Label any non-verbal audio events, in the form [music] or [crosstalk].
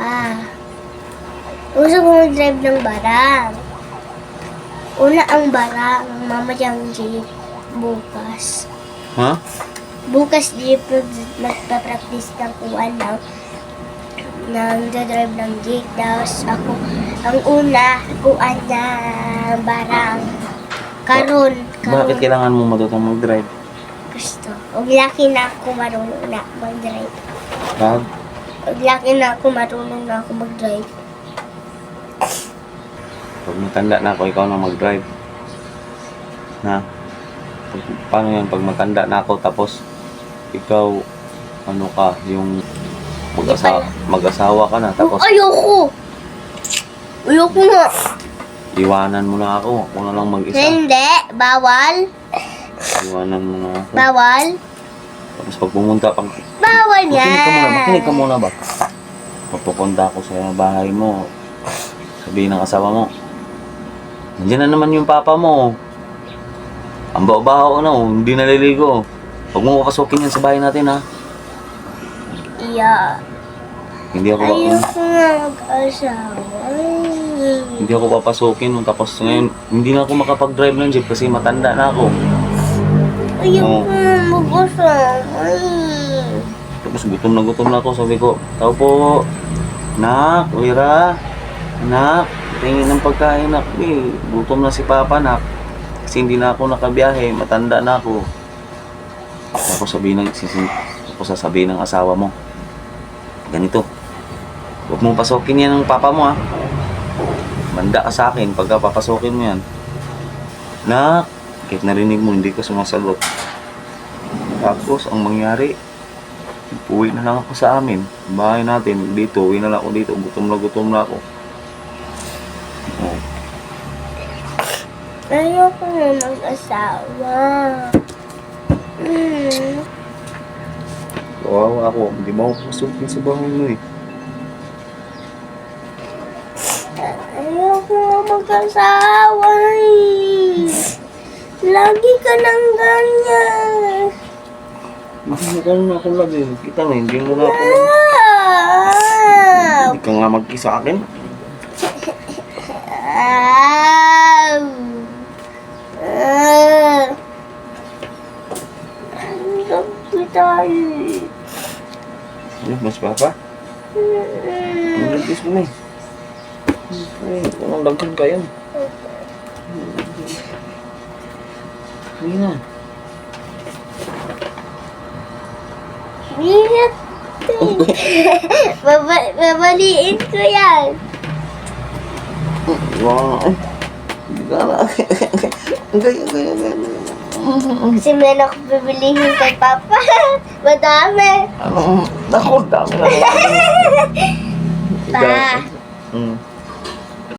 Papa. Gusto ko mag-drive ng barang. Una ang barang, mama diyang jeep. Bukas. Ha? Bukas jeep, magpa-practice ng kuwan ng nang drive ng jeep. Tapos ako, ang una, kuwan na barang. Karon, karon. Bakit kailangan mo matutong mag-drive? Gusto. Huwag laki na ako marunong na mag-drive. Huwag laki na ako marunong na ako mag-drive. Pag matanda na ako, ikaw na mag-drive. Na? Pag, paano yan? Pag matanda na ako, tapos ikaw, ano ka, yung mag-asawa, mag-asawa ka na, tapos Oh, ayoko! Ayoko nga. iwanan mo na ako. Ako na lang mag-isa. Hindi. Bawal. Iwanan mo na ako. Bawal. Tapos pag pumunta, pag... Bawal nga. Makinig ka muna, makinig ka muna ba? Pagpupunta ako sa bahay mo, sabihin ng asawa mo, nandiyan na naman yung papa mo. Ang bao-bao na, oh, hindi naliligo. Huwag mo papasukin yan sa bahay natin, ha? Iya. Hindi ako, Ayoko nga mag-asawa. hindi ako papasukin. oh. Tapos ngayon, hindi na ako makapag-drive ng jeep kasi matanda na ako. Ayoko Oo. nga mag-asawa. Tapos gutom na gutom na ako. Sabi ko, tao po, nak, Wira, nak, tingin ng pagkain, nak. Eh, gutom na si Papa, nak. Kasi hindi na ako nakabiyahe, matanda na ako. Tapos sabihin ng, tapos sasabihin ng asawa mo, ganito, huwag mong pasokin yan ng papa mo, ha. Manda ka sa akin pagka papasokin mo yan. Nak, kahit narinig mo, hindi ka sumasagot. Tapos, ang mangyari, Uwi na lang ako sa amin. Bahay natin. Dito. Uwi na lang ako dito. Gutom na gutom na ako. Oh. Ayoko nga mag-asawa. Hmm. Kawawa ako. Hindi mo ako pasukin sa bahay mo eh. Ayoko nga mag-asawa eh. Lagi ka nang ganyan. Mahal na ako lagi. Kita mo, hindi mo na ako. Ah! Hindi ka nga akin. Sakit tayo eh. Ano, mas papa? Ang lagis mo na eh. Ay, anong daghan ka yan? Hindi na. Bigat Baba babaliin ko yan. Wow. Gaya, gaya, gaya. Kasi meron ako bibilihin kay Papa. [laughs] Madami. Ano? Naku, dami na. [laughs] Pa, Hmm.